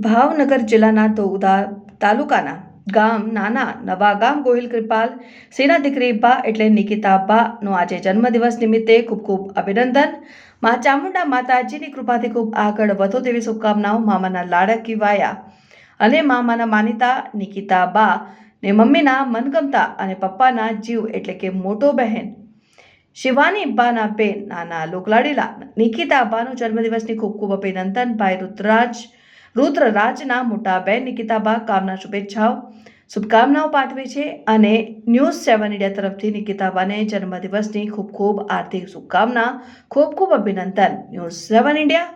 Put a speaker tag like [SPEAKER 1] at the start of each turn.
[SPEAKER 1] ભાવનગર જિલ્લાના તોગદા તાલુકાના ગામ નાના નવા ગામ ગોહિલ કૃપાલ, સેના દીકરી બા એટલે નિકિતા બાનો આજે જન્મદિવસ નિમિત્તે ખૂબ ખૂબ અભિનંદન. મા ચામુંડા માતાજીની કૃપાથી ખૂબ આગળ વધો તેવી શુભકામનાઓ મામાના લાડકી વાયા અને મામાના માનીતા નિકિતા બા ને મમ્મીના મનગમતા અને પપ્પાના જીવ એટલે કે મોટો બહેન શિવાની બાના બેન નાના લોકલાડીલા નિકિતા બાનો જન્મદિવસની ખૂબ ખૂબ અભિનંદન. ભાઈ રુદ્રાજ રુદ્રરાજના મોટા બેન નિકિતાબા કામના શુભેચ્છાઓ. શુભકામનાઓ પાઠવે છે અને ન્યૂઝ સેવન ઇન્ડિયા તરફથી નિકિતાબાને જન્મદિવસની ખૂબ ખૂબ આર્થિક શુભકામના, ખૂબ ખૂબ અભિનંદન. ન્યૂઝ સેવન ઇન્ડિયા